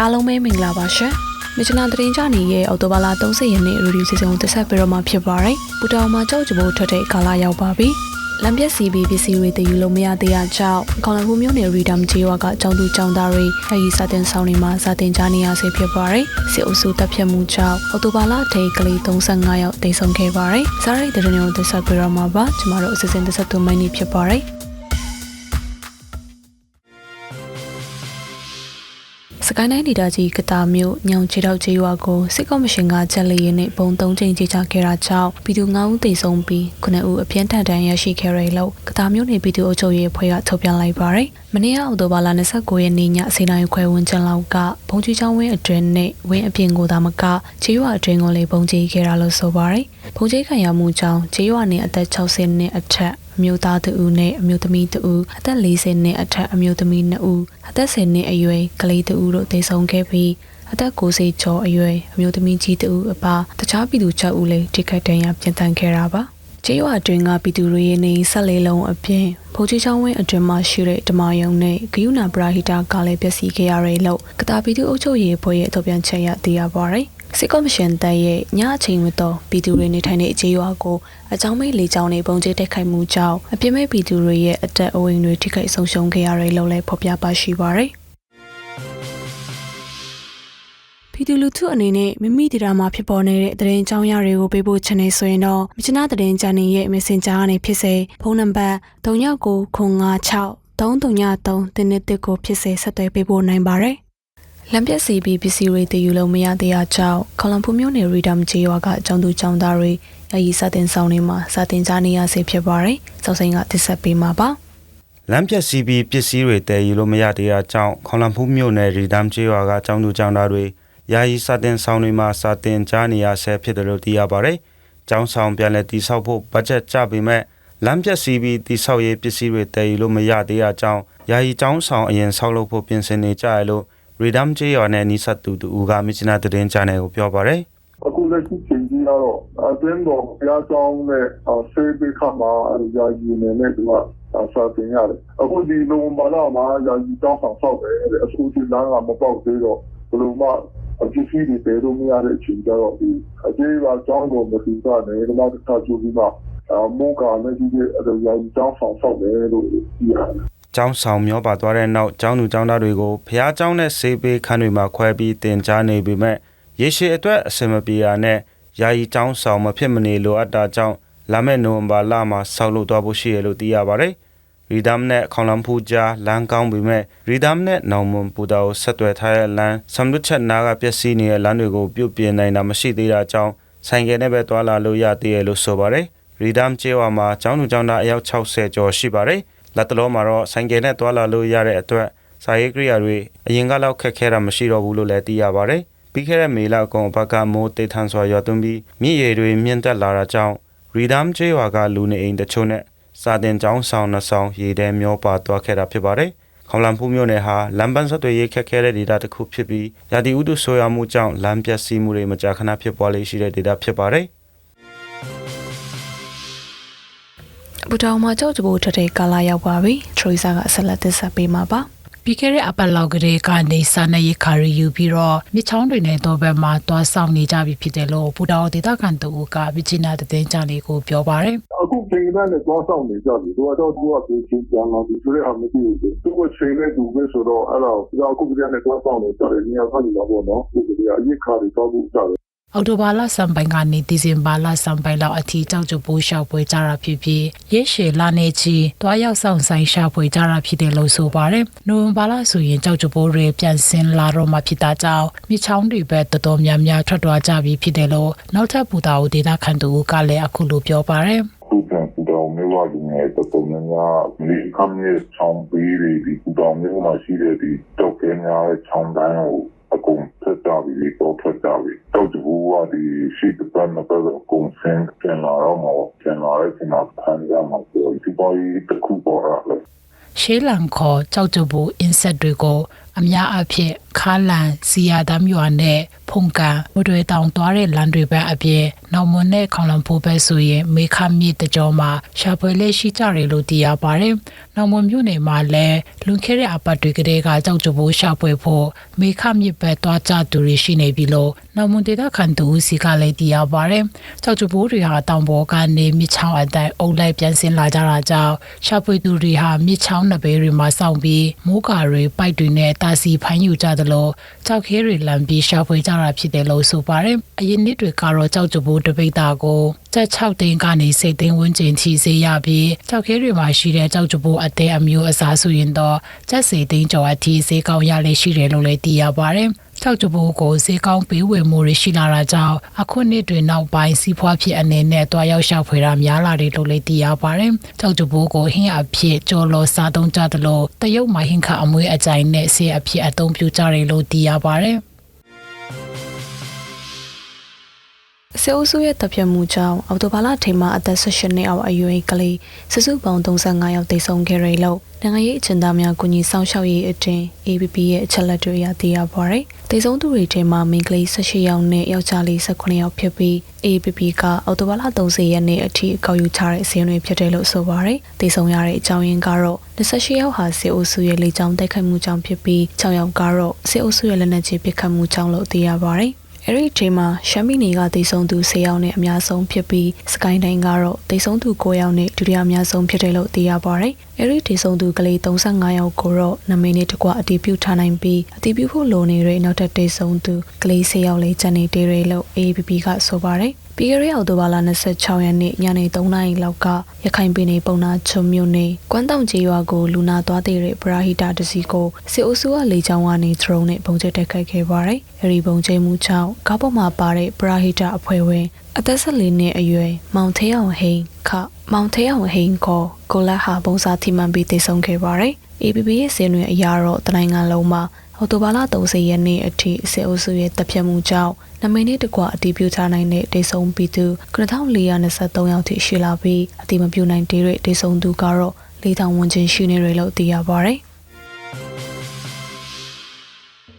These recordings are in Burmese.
အားလုံးပဲမင်္ဂလာပါရှင်။မြချနာသတင်းကြနေရဲ့အော်တိုဘာလ30ရက်နေ့ရေဒီယိုစီစဉ်ကိုတက်ဆက်ပေးတော့မှာဖြစ်ပါတယ်။ပူတောင်မှာကြောက်ကြဖို့ထွက်တဲ့ကာလရောက်ပါပြီ။လမ်းပြက်စီဘီပစ္စည်းတွေတည်ယူလို့မရသေးတဲ့ကြောင့်ခေါလန်ဖူးမျိုးနယ်ရီဒမ်ဂျီဝါကကျောင်းသူကျောင်းသားတွေအဲဒီစာတင်ဆောင်တွေမှာစာတင်ကြနေရစေဖြစ်ပါတယ်။စစ်အုပ်စုတပ်ဖြတ်မှုကြောင့်အော်တိုဘာလထိကလေး35ယောက်တိတ်ဆုံးခဲ့ပါတယ်။စားရိတ်သတင်းတွေကိုတက်ဆက်ပေးတော့မှာပါ။ကျမတို့အစစ်အစင်တက်ဆက်သွမိုင်းနေဖြစ်ပါတယ်။ စကိုင်းတိုင်းဒေသကြီးကတာမြို့ညောင်ချေတောက်ကျေးရွာကိုစစ်ကော်မရှင်ကချက်လီရင်နဲ့ပုံသုံးချိန်ကြီးချခဲ့တာကြောင့်ပြည်သူ9ဦးသေဆုံးပြီး9ဦးအပြင်းထန်ဒဏ်ရာရှိခဲ့ရလို့ကတာမြို့နယ်ပြည်သူ့အုပ်ချုပ်ရေးအဖွဲ့ကထုတ်ပြန်လိုက်ပါတယ်။မနေ့ကအောက်တိုဘာလ29ရက်နေ့ညအစီအတိုင်းခွဲဝန်းကျင်လောက်ကဘုံကြီးချောင်းဝင်းအတွင်းနဲ့ဝင်းအပြင်ကိုသာမကချေးရွာအတွင်းကိုလည်းဘုံကြီးခဲ့တာလို့ဆိုပါတယ်။ဘုံကြီးခံရမှုကြောင့်ချေးရွာနယ်အသက်60နှစ်အထက် အမျိုးသားတဦးနဲ့အမျိုးသမီးတဦးအသက်40နှစ်အထက်အမျိုးသမီး2ဦးအသက်10နှစ်အရွယ်ကလေးတဦးတို့သေဆုံးခဲ့ပြီးအသက်90ကျော်အရွယ်အမျိုးသမီးကြီးတဦးအပါတခြားပြည်သူ6ဦးလည်းထိခိုက်ဒဏ်ရာပြန်တန်းခဲ့တာပါကျေးရွာအတွင်းကပြည်သူတွေရဲ့နေဆက်လေးလုံးအပြင်ဖိုးချီချောင်းဝင်းအတွင်းမှာရှိတဲ့ဓမာယုံနဲ့ဂယုနာပရာဟိတာကလည်းပျက်စီးခဲ့ရတဲ့လို့ကတာပြည်သူအုပ်ချုပ်ရေးအဖွဲ့ရဲ့အထုတ်ပြန်ချက်ရသိရပါတယ် စစ်ကော်မရှင်တပ်ရဲ့ညအချိန်မတော်ပြည်သူတွေနေထိုင်တဲ့အခြေရွာကိုအကြောင်းမဲ့လေကြောင်းနဲ့ပုံကျဲတက်ခိုက်မှုကြောင့်အပြစ်မဲ့ပြည်သူတွေရဲ့အသက်အဝိမ်တွေထိခိုက်ဆုံးရှုံးခဲ့ရတယ်လို့လည်းဖော်ပြပါရှိပါရယ်ပြည်သူလူထုအနေနဲ့မိမိတရားမှာဖြစ်ပေါ်နေတဲ့သတင်းကြောင်းရတွေကိုပေးဖို့ချင်နေဆိုရင်တော့မြချနာသတင်းချန်နယ်ရဲ့ Messenger ကနေဖြစ်စေဖုန်းနံပါတ်3996 333တင်းနဲ့တစ်ကိုဖြစ်စေဆက်သွယ်ပေးဖို့နိုင်ပါတယ် လမ်းပြက်စီပြီးပစ္စည်းတွေတည်ယူလို့မရသေးတာကြောင့်ခလန်ဖူမျိုးနယ်ရီဒမ်ဂျေရွာကအကြောင်းသူကျောင်းသားတွေရည်စတင်ဆောင်နေမှာစတင်ကြနေရစေဖြစ်ပါတယ်။စောက်စိန်ကတစ်ဆက်ပေးမှာပါ။လမ်းပြက်စီးပြီးပစ္စည်းတွေတည်ယူလို့မရသေးတာကြောင့်ခေါလံဖူးမြို့နယ်ရီဒမ်ကျေးရွာကကျောင်းသူကျောင်းသားတွေယာယီစာတင်ဆောင်တွေမှာစာတင်ကြားနေရဆဲဖြစ်တယ်လို့သိရပါတယ်။ကျောင်းဆောင်ပြန်လည်တိစောက်ဖို့ဘတ်ဂျက်ကျပေမဲ့လမ်းပြက်စီးပြီးတိစောက်ရေးပစ္စည်းတွေတည်ယူလို့မရသေးတာကြောင့်ယာယီကျောင်းဆောင်အရင်ဆောက်လုပ်ဖို့ပြင်ဆင်နေကြရလို့ ရီဒမ်ကျေးရွာနဲ့နီးစပ်သူတူကမြစ်ချနာသတင်းချန်နယ်ကိုပြောပါတယ်။အခုလက်ရှိချိန်ကြီးကတော့အတွင်းတော်ဘုရားကျောင်းနဲ့ဆေးပေးခါမှာယာယီနေနဲ့သူကစာတင်ရတယ်အခုဒီလုံမာလာမှာယာယီကျောင်းဆောင်ဆောက်တယ်အခုဒီလမ်းကမပေါက်သေးတော့ဘယ်လိုမှအပစ္စည်းတွေပေးလို့မရတဲ့အချိန်ကျတော့ဒီအကျေးကကျောင်းကိုမတူတာနဲ့ဒီမှာတစ်ခါကြည့်ပြီးမှမောကလည်းဒီယာယီကျောင်းဆောင်ဆောက်တယ်လို့ပြောရတယ် ကျောင်းဆောင်မျောပါသွားတဲ့နောက်ကျောင်းသူကျောင်းသားတွေကိုဖះကျောင်းနဲ့ဆေးပေးခန်းတွေမှာခွဲပြီးတင်ကြားနေပေမဲ့ရေရှည်အတွက်အဆင်မပြေတာနဲ့ယာယီကျောင်းဆောင်မဖြစ်မနေလိုအပ်တာကြောင့်လာမယ့်နိုဝင်ဘာလမှာဆောက်လုပ်သွားဖို့ရှိရလို့သိရပါတယ်။ရီဒမ်နဲ့ခေါလမ်ဖူကြားလမ်းကောင်းပေမဲ့ရီဒမ်နဲ့နောင်မွန်ပူတာကိုဆက်သွယ်ထားတဲ့လမ်းဆမ်လုချက်နာကပျက်စီးနေတဲ့လမ်းတွေကိုပြုတ်ပြင်နိုင်တာမရှိသေးတာကြောင့်ဆိုင်ကယ်နဲ့ပဲတွာလာလို့ရသေးတယ်လို့ဆိုပါတယ်။ရီဒမ်ကျေးဝါမှာကျောင်းသူကျောင်းသားအယောက်60ကျော်ရှိပါတယ်။ လက်တလုံးမှာတော့ဆိုင်ကယ်နဲ့တွာလာလို့ရတဲ့အတွက်စာရေးကိရိယာတွေအရင်ကလောက်ခက်ခဲတာမရှိတော့ဘူးလို့လည်းသိရပါတယ်။ပြီးခဲ့တဲ့မေလအကုန်ဘက်ကမိုးတေးထန်စွာရွာသွန်းပြီးမြစ်ရေတွေမြင့်တက်လာတာကြောင့်ရီဒမ်ကျေးဝါကလူနေအိမ်တချို့နဲ့စာတင်ကျောင်းဆောင်နှစ်ဆောင်ရေထဲမျောပါသွားခဲ့တာဖြစ်ပါတယ်။ခေါလံဖူးမြို့နယ်ဟာလမ်းပန်းဆက်သွယ်ရေးခက်ခဲတဲ့ဒေသတစ်ခုဖြစ်ပြီးရာသီဥတုဆိုးရွားမှုကြောင့်လမ်းပျက်စီးမှုတွေမကြာခဏဖြစ်ပွားလေရှိတဲ့ဒေသဖြစ်ပါတယ်။ ဘူတောင်မှာကြောက်ကြဖို့ထတဲ့ကာလာရောက်ပါပြီထရီဆာကအဆက်လက်သစ္စာပေးမှာပါပြီးခဲ့တဲ့အပတ်လောက်ကလေးကနေစာနေရခါရီယူပြီးတော့မြချောင်းတွေနဲ့တော့ဘက်မှာသွားဆောင်နေကြပြီဖြစ်တယ်လို့ဘူတော်ဒေသခံတူကဗီဂျီနာတဲ့ကြလေးကိုပြောပါတယ်အခုချိန်နဲ့သွားဆောင်နေကြပြီသူကတော့သူကကိုချင်းပြန်လာပြီဆိုတဲ့ဟာမသိဘူးသူကချိန်နဲ့သူပဲဆိုတော့အဲ့တော့ဒီအခုပြန်နဲ့သွားဆောင်နေကြတယ်နေရာကနေတော့ဘောနော်ဒီကအရေးခါတွေတော့ဘူးကြတယ် အော်တိုဘာလစံပိုင်ကနေဒီဇင်ဘာလစံပိုင်လောက်အထိကြောက်ကြပိုးလျှောက်ပွဲကြတာဖြစ်ပြီးရေရှည်လာနေချီတွားရောက်ဆောင်ဆိုင်ရှာဖွေကြတာဖြစ်တယ်လို့ဆိုပါတယ်။နိုဝင်ဘာလဆိုရင်ကြောက်ကြပိုးတွေပြန်ဆင်းလာတော့မှဖြစ်တာကြောင့်မြချောင်းတွေပဲတော်တော်များများထွက်သွားကြပြီဖြစ်တယ်လို့နောက်ထပ်ပူတာဦးဒေတာခန်တူကလည်းအခုလိုပြောပါတယ်။ခုပြန်ပူတော်မျိုးဝလူငယ်တော်တော်များများဒီကမ်းရဲ့ချောင်းပေးတွေဒီပူတော်မျိုးမှာရှိတဲ့ဒီတောက်ကင်းများရဲ့ချောင်းတိုင်းကို အကုန်ထက်ကြပြီးတော့ထက်ကြပြီးတောက်တူကဒီရှိတဲ့ဘက်မှာတော့ကွန်ဆန်ပြန်လာတော့မှပြန်လာတဲ့ချိန်မှာဖန်ရမှာဆိုဒီပေါ်ဒီတစ်ခုပေါ်လာတယ်ရှေးလံခေါ်ကြောက်ကြဘူးအင်ဆက်တွေကိုအများအဖြစ် ခခါလန်စီယာဒမ်ယွာနဲ့ဖုန်ကန်မတွေတောင်သွားတဲ့လမ်းတွေပဲအပြင်နောက်မွန်နဲ့ခေါင်လန်ဖိုးပဲဆိုရင်မေခမြစ်တကြောမှာရှာဖွေလက်ရှိကြတယ်လို့သိရပါတယ်။နောက်မွန်မြို့နယ်မှာလည်းလွန်ခဲ့တဲ့အပတ်တွေကတည်းကကြောက်ကြဖို့ရှာဖွေဖို့မေခမြစ်ပဲသွားကြသူတွေရှိနေပြီလို့နောက်မွန်ဒေသခံသူစီကလည်းသိရပါတယ်။ကြောက်ကြဖို့တွေဟာတောင်ပေါ်ကနေမြစ်ချောင်းအတိုင်းအုပ်လိုက်ပြန်ဆင်းလာကြတာကြောင့်ရှာဖွေသူတွေဟာမြစ်ချောင်းနှစ်ဘေးတွေမှာစောင့်ပြီးမိုးကာတွေပိုက်တွေနဲ့တာစီဖမ်းယူကြသလိုကြောက်ခဲတွေလမ်းပြီးရှာဖွေကြတာဖြစ်တယ်လို့ဆိုပါတယ်။အရင်နှစ်တွေကတော့ကြောက်ကြဖို့တပိတ်တာကိုကျက်6သိန်းကနေစိတ်သိန်းဝန်းကျင်ချီစေးရပြီးကြောက်ခဲတွေမှာရှိတဲ့ကြောက်ကြဖို့အသေးအမျိုးအစားဆိုရင်တော့ကျက်စိတ်သိန်းကျော်အထိစေးကောင်းရလေရှိတယ်လို့လည်းသိရပါတယ်။ ကြောက်ကြဖို့ကိုဈေးကောင်းပေးဝယ်မှုတွေရှိလာတာကြောင့်အခုနှစ်တွင်နောက်ပိုင်းစီးပွားဖြစ်အနေနဲ့တွားရောက်ရှောက်ဖွေတာများလာတယ်လို့လည်းသိရပါတယ်။ကြောက်ကြဖို့ကိုဟင်းအဖြစ်ကြော်လော်စားသုံးကြသလိုတရုတ်မှာဟင်းခအမွေးအကြိုင်နဲ့ဆေးအဖြစ်အသုံးပြုကြတယ်လို့သိရပါတယ်။ စေအုပ်စုရဲ့တပ်ဖြတ်မှုကြောင့်အော်တိုဘာလထိပ်မှာအသက်18နှစ်အောက်အရွယ်ကလေးစုစုပေါင်း35ယောက်သေဆုံးခဲ့ရလို့နိုင်ငံရေးအကျဉ်းသားများကူညီဆောင်ရှောက်ရေးအတင်း ABP ရဲ့အချက်လက်တွေအရသိရပါရယ်။သေဆုံးသူတွေထဲမှာမိန်းကလေး18ယောက်နဲ့ယောက်ျားလေး18ယောက်ဖြစ်ပြီး ABP ကအော်တိုဘာလ30ရက်နေ့အထိကောက်ယူထားတဲ့အစည်းအဝေးဖြစ်တယ်လို့ဆိုပါရယ်။သေဆုံးရတဲ့အကြောင်းရင်းကတော့28ယောက်ဟာစေအုပ်စုရဲ့လေကြောင်းတိုက်ခိုက်မှုကြောင့်ဖြစ်ပြီး6ယောက်ကတော့စေအုပ်စုရဲ့လက်နက်ကြီးပစ်ခတ်မှုကြောင့်လို့သိရပါရယ်။ အဲ့ဒီချိန်မှာရှမ်းပြည်နယ်ကတိတ်ဆုံးသူ10ယောက်နဲ့အများဆုံးဖြစ်ပြီးစကိုင်းတိုင်းကတော့တိတ်ဆုံးသူ9ယောက်နဲ့ဒုတိယအများဆုံးဖြစ်တယ်လို့သိရပါတယ်။အဲ့ဒီတိတ်ဆုံးသူကလေး35ယောက်ကိုတော့နမိတ်နဲ့တကွအတီးပြုထားနိုင်ပြီးအတီးပြုဖို့လိုနေတဲ့နောက်ထပ်တိတ်ဆုံးသူကလေး10ယောက်လေးကျန်နေသေးတယ်လို့ AAPP ကဆိုပါတယ်။ ပြီးခဲ့တဲ့အောက်တိုဘာလ26ရက်နေ့ညနေ3နာရီလောက်ကရခိုင်ပြည်နယ်ပုံနာချုံမြို့နယ်ကွမ်းတောင်ကျေးရွာကိုလူနာသွားတဲ့ပရာဟိတတစီကိုစစ်အုပ်စုကလေကြောင်းကနေဒရုန်းနဲ့ပုံကျက်တက်ခိုက်ခဲ့ပါတယ်။အဲဒီပုံကျဲမှုကြောင့်ကားပေါ်မှာပါတဲ့ပရာဟိတအဖွဲ့ဝင်အသက်14နှစ်အရွယ်မောင်သေးအောင်ဟိန်ခမောင်သေးအောင်ဟိန်ကိုကိုလက်ဟာပုံစာထိမှန်ပြီးတည်ဆုံခဲ့ပါတယ်။ ABB ရဲ့စင်တွေအရာတော့တနိုင်ငံလုံးမှာ အော်တိုဘာလ30ရက်နေ့အထိစစ်အုပ်စုရဲ့တပ်ဖြတ်မှုကြောင့်နမိတ်နဲ့တကွအတီးပြုထားနိုင်တဲ့ဒေဆုံပြည်သူ9423ယောက်ထိရှိလာပြီးအတီးမပြုနိုင်တဲ့ဒေဆုံသူကတော့4000ဝန်းကျင်ရှိနေတယ်လို့သိရပါတယ်။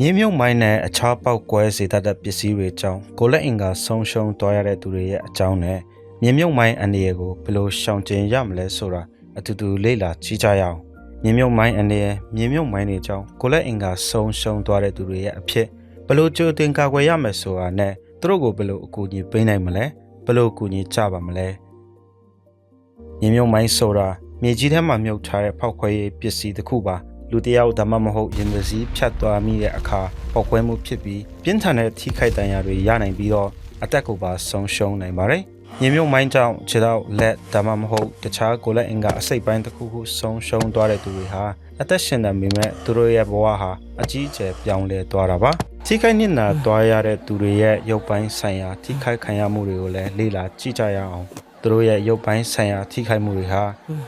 မြေမြုပ်မိုင်းနဲ့အခြားပေါက်ကွဲစေတတ်တဲ့ပစ္စည်းတွေကြောင့်ကိုလက်အင်ကဆုံးရှုံးသွားရတဲ့သူတွေရဲ့အကြောင်းနဲ့မြေမြုပ်မိုင်းအနေရကိုဘယ်လိုရှောင်ကျဉ်ရမလဲဆိုတာအတူတူလေ့လာကြည့်ကြရအောင် မြေမြုပ်မိုင်းအနေရမြေမြုပ်မိုင်းတွေကြောင့်ကိုလက်အင်ကဆုံးရှုံးသွားတဲ့သူတွေရဲ့အဖြစ်ဘယ်လိုကြိုတင်ကာကွယ်ရမလဲဆိုတာနဲ့သူတို့ကိုဘယ်လိုအကူအညီပေးနိုင်မလဲဘယ်လိုအကူအညီကြပါမလဲမြေမြုပ်မိုင်းဆိုတာမြေကြီးထဲမှာမြုပ်ထားတဲ့ဖောက်ခွဲရေးပစ္စည်းတစ်ခုပါလူတယောက်ဒါမှမဟုတ်ရင်သစည်းဖြတ်သွားမိတဲ့အခါပောက်ကွဲမှုဖြစ်ပြီးပြင်းထန်တဲ့ထိခိုက်ဒဏ်ရာတွေရနိုင်ပြီးတော့အသက်ကိုပါဆုံးရှုံးနိုင်ပါတယ်။ မြေမြုပ်မိုင်းကြောင့်ခြေထောက်လက်ဒါမှမဟုတ်တခြားကိုယ်လက်အင်ကအစိတ်ပိုင်းတစ်ခုခုဆုံးရှုံးသွားတဲ့သူတွေဟာအသက်ရှင်နေပေမဲ့သူတို့ရဲ့ဘဝဟာအကြီးအကျယ်ပြောင်းလဲသွားတာပါ။ထိခိုက်နစ်နာသွားရတဲ့သူတွေရဲ့ရုပ်ပိုင်းဆိုင်ရာထိခိုက်ခံရမှုတွေကိုလည်းလေ့လာကြည့်ကြရအောင်။သူတို့ရဲ့ရုပ်ပိုင်းဆိုင်ရာထိခိုက်မှုတွေဟာ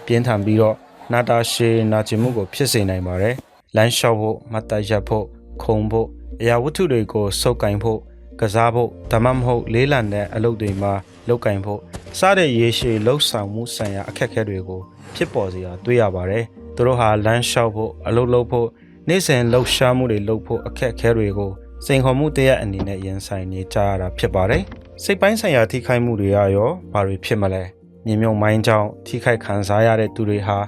ပြင်းထန်ပြီးတော့နာတာရှည်နာကျင်မှုကိုဖြစ်စေနိုင်ပါတယ်။လမ်းလျှောက်ဖို့မတ်တရက်ဖို့ခုံဖို့အရာဝတ္ထုတွေကိုစုပ်ကင်ဖို့ကစားဖို့ဒါမှမဟုတ်လေးလံတဲ့အလုပ်တွေမှာ လုပ်ကင်ဖို့စတဲ့ရေရှည်လှုပ်ဆောင်မှုဆိုင်ရာအခက်အခဲတွေကိုဖြစ်ပေါ်စေတာတွေ့ရပါတယ်။သူတို့ဟာလမ်းလျှောက်ဖို့အလုပ်လုပ်ဖို့နေ့စဉ်လှုပ်ရှားမှုတွေလုပ်ဖို့အခက်အခဲတွေကိုစိန်ခေါ်မှုတရက်အနေနဲ့ရင်ဆိုင်နေကြရတာဖြစ်ပါတယ်။စိတ်ပိုင်းဆိုင်ရာထိခိုက်မှုတွေရောဘာတွေဖြစ်မလဲ။မြေမြုံမိုင်းကြောင့်ထိခိုက်ခံစားရတဲ့သူတွေဟာ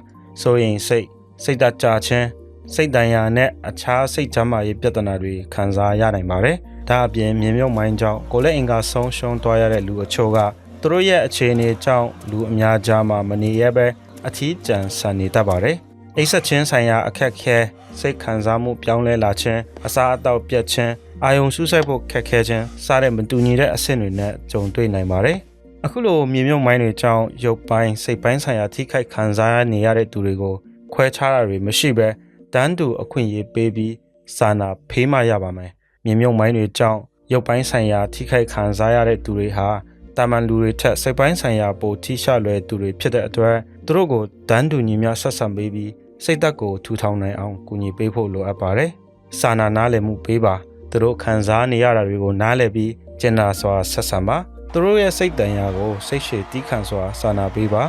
စိုးရင်စိတ်စိတ်တကြခြင်းစိတ်တန်ရာနဲ့အခြားစိတ်ချမ်းသာရေးပြဿနာတွေခံစားရနိုင်ပါတယ်။ ဒါအပြင်မြင်မြုပ်မိုင်းကြောင့်ကိုယ်လက်အင်္ဂါဆုံးရှုံးသွားရတဲ့လူအချို့ကသူတို့ရဲ့အခြေအနေကြောင့်လူအများကြားမှာမနေရပဲအထီးကျန်ဆန်နေတတ်ပါတယ်။အိပ်ဆက်ခြင်းဆိုင်ရာအခက်ခဲစိတ်ခံစားမှုပြောင်းလဲလာခြင်းအစာအသောက်ပြတ်ခြင်းအာယုံစူးစိုက်ဖို့ခက်ခဲခြင်းစတဲ့မတူညီတဲ့အဆင့်တွေနဲ့ကြုံတွေ့နိုင်ပါတယ်။အခုလိုမြေမြုပ်မိုင်းတွေကြောင့်ရုပ်ပိုင်းစိတ်ပိုင်းဆိုင်ရာထိခိုက်ခံစားနေရတဲ့သူတွေကိုခွဲခြားတာတွေမရှိဘဲတန်းတူအခွင့်အရေးပေးပြီးစာနာဖေးမှရပါမယ်။ မြေမြုပ်မိုင်းတွေကြောင့်ရုပ်ပိုင်းဆိုင်ရာထိခိုက်ခံစားရတဲ့သူတွေဟာတာမန်လူတွေထက်စိတ်ပိုင်းဆိုင်ရာပိုထိရှလွယ်သူတွေဖြစ်တဲ့အတွက်သူတို့ကိုတန်းတူညီမျှဆက်ဆံပေးပြီးစိတ်သက်ကိုထူထောင်နိုင်အောင်ကူညီပေးဖို့လိုအပ်ပါတယ်။စာနာနားလည်မှုပေးပါသူတို့ခံစားနေရတာတွေကိုနားလည်ပြီးကျင်နာစွာဆက်ဆံပါသူတို့ရဲ့စိတ်တန်ရာကိုစိတ်ရှည်တီးခံစွာစာနာပေးပါ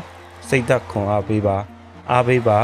စိတ်သက်ခွန်အားပေးပါအားပေးပါ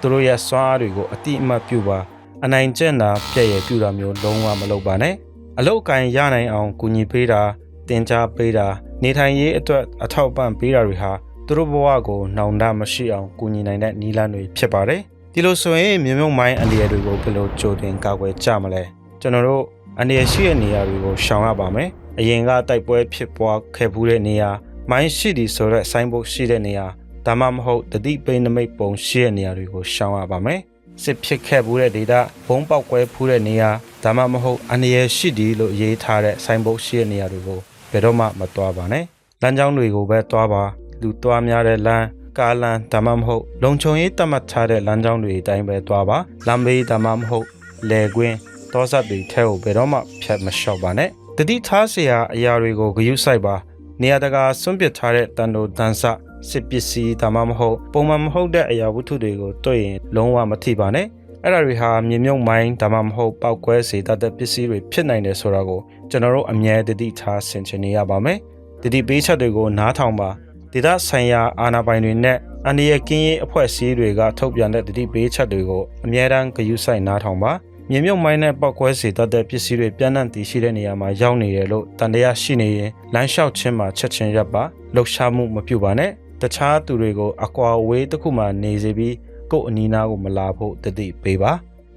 သူတို့ရဲ့စွမ်းအားတွေကိုအတိအမှတ်ပြုပါ အနိုင်ကျင့်တာပြည့်ရပြူတာမျိုးလုံးဝမလုပ်ပါနဲ့အလုတ်ကင်ရနိုင်အောင်ကူညီပေးတာတင် जा ပေးတာနေထိုင်ရေးအတွက်အထောက်အပံ့ပေးတာတွေဟာသူတို့ဘဝကိုနှောင်တမရှိအောင်ကူညီနိုင်တဲ့နည်းလမ်းတွေဖြစ်ပါတယ်ဒီလိုဆိုရင်မြုံမြုံမိုင်းအန္တရာယ်တွေကိုဘယ်လိုကြိုတင်ကာကွယ်ကြမလဲကျွန်တော်တို့အန္တရာယ်ရှိတဲ့နေရာတွေကိုရှောင်ရပါမယ်အရင်ကတိုက်ပွဲဖြစ်ပွားခဲ့ဖူးတဲ့နေရာမိုင်းရှိသည်ဆိုတဲ့ဆိုင်းဘုတ်ရှိတဲ့နေရာဒါမှမဟုတ်တတိပိနမိတ်ပုံရှိတဲ့နေရာတွေကိုရှောင်ရပါမယ် စစ်ဖြစ်ခဲ့ဘူးတဲ့ဒေတာဘုံပေါက်ကွဲဖူးတဲ့နေရာဒါမှမဟုတ်အန္တရာယ်ရှိတယ်လို့ရေးထားတဲ့ဆိုင်းဘုတ်ရှိတဲ့နေရာတွေကိုဘယ်တော့မှမသွားပါနဲ့လမ်းကြောင်းတွေကိုပဲသွားပါလူသွားများတဲ့လမ်းကားလမ်းဒါမှမဟုတ်လုံခြုံရေးတတ်မှတ်ထားတဲ့လမ်းကြောင်းတွေအတိုင်းပဲသွားပါလမ်းမေးဒါမှမဟုတ်လေကွင်းတောဆက်တွေထဲကိုဘယ်တော့မှဖြတ်မလျှော့ပါနဲ့တတိထားစရာအရာတွေကိုဂရုစိုက်ပါ နေရာတကာစွန့်ပစ်ထားတဲ့တန်တိုတန်ဆစစ်ပစ္စည်းဒါမှမဟုတ်ပုံမှန်မဟုတ်တဲ့အရာဝတ္ထုတွေကိုတွေ့ရင်လုံးဝမထိပါနဲ့အဲ့ဒါတွေဟာမြေမြုပ်မိုင်းဒါမှမဟုတ်ပောက်ကွဲစေတတ်တဲ့ပစ္စည်းတွေဖြစ်နိုင်တယ်ဆိုတာကိုကျွန်တော်တို့အမြဲတတိထားဆင်ခြင်နေရပါမယ်တတိပေးချက်တွေကိုနားထောင်ပါဒေသဆိုင်ရာအာဏာပိုင်တွေနဲ့အန္တရာယ်ကင်းရေးအဖွဲ့အစည်းတွေကထုတ်ပြန်တဲ့တတိပေးချက်တွေကိုအမြဲတမ်းဂရုစိုက်နားထောင်ပါ မြေမြုပ်မိုင်းနဲ့ပောက်ကွဲစေတတ်တဲ့ပစ္စည်းတွေပြန့်နှံ့တည်ရှိတဲ့နေရာမှာရောက်နေတယ်လို့တန်တရားရှိနေရင်လမ်းလျှောက်ခြင်းမှာချက်ချင်းရပ်ပါလှုပ်ရှားမှုမပြုပါနဲ့တခြားသူတွေကိုအကွာအဝေးတစ်ခုမှနေစေပြီးကိုယ့်အနီးနားကိုမလာဖို့တတိပေးပါ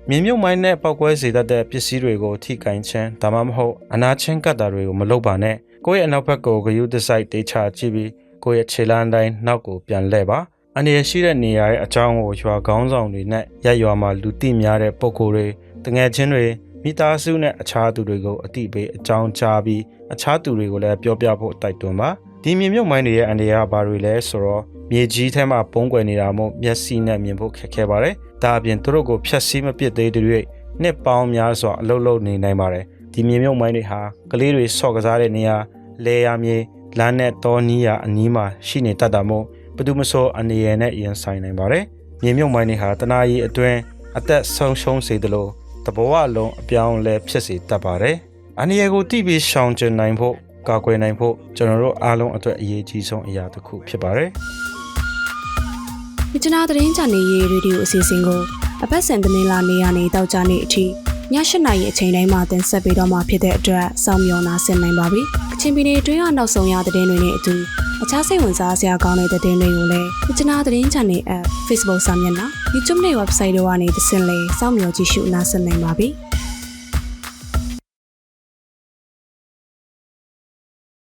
မြေမြုပ်မိုင်းနဲ့ပောက်ကွဲစေတတ်တဲ့ပစ္စည်းတွေကိုထိကင်ခြင်းဒါမှမဟုတ်အနာချင်းကတ်တာတွေကိုမလုပ်ပါနဲ့ကိုယ့်ရဲ့အနောက်ဘက်ကိုဂယုတစိုက်တေချာကြည့်ပြီးကိုယ့်ရဲ့ခြေလမ်းတိုင်းနောက်ကိုပြန်လှည့်ပါအန္တရာယ်ရှိတဲ့နေရာရဲ့အကြောင်းကိုရွာကောင်းဆောင်တွေနဲ့ရက်ရွာမှာလူသိများတဲ့ပုံကိုယ်တွေ တငယ်ချင်းတွေမိသားစုနဲ့အခြားသူတွေကိုအတိပေးအကြောင်းကြားပြီးအခြားသူတွေကိုလည်းပြောပြဖို့တိုက်တွန်းပါဒီမြေမြုပ်မိုင်းတွေရဲ့အန္တရာယ်ကဘာတွေလဲဆိုတော့မြေကြီးထဲမှာပုံကွယ်နေတာမို့မျက်စိနဲ့မြင်ဖို့ခက်ခဲပါတယ်ဒါအပြင်သူတို့ကိုဖျက်ဆီးမပစ်သေးတဲ့၍နှစ်ပေါင်းများစွာအလုလုနေနိုင်ပါတယ်ဒီမြေမြုပ်မိုင်းတွေဟာကလေးတွေဆော့ကစားတဲ့နေရာလဲရမြေလမ်းနဲ့တောနီးရာအနီးမှာရှိနေတတ်တာမို့ဘယ်သူမဆိုအနေရနဲ့ရင်ဆိုင်နိုင်ပါတယ်။မြေမြုပ်မိုင်းတွေဟာတနာရီအတွင်းအသက်ဆုံးရှုံးစေသလို တဘဝလုံးအပြောင်းလဲဖြစ်စေတတ်ပါတယ်။အနေရကိုတိပြီးရှောင်ကျဉ်နိုင်ဖို့ကာကွယ်နိုင်ဖို့ကျွန်တော်တို့အားလုံးအတွက်အရေးကြီးဆုံးအရာတစ်ခုဖြစ်ပါတယ်။။မြချနာသတင်းချန်နယ်ရေးရေဒီယိုအစီအစဉ်ကိုအပတ်စဉ်သတင်းလာနေရနေတောက်ကြနေအထိည၈နာရီအချိန်တိုင်းမှာတင်ဆက်ပေးတော့မှာဖြစ်တဲ့အတွက်စောင့်မျှော်နာဆင်နိုင်ပါပြီ။က ချင်ပြည်နယ်အတွင်းကနောက်ဆုံးရသတင်းတွေနဲ့အတူအခြားစိတ်ဝင်စားစရာကောင်းတဲ့သတင်းတွေကိုလည်းမြချနာသတင်းချန်နယ် app Facebook စာမျက်နှာ YouTube နဲ့ website တို့ကနေသင်လေစောင့်မျှော်ကြည့်ရှုနားဆင်နိုင်ပါပြီ။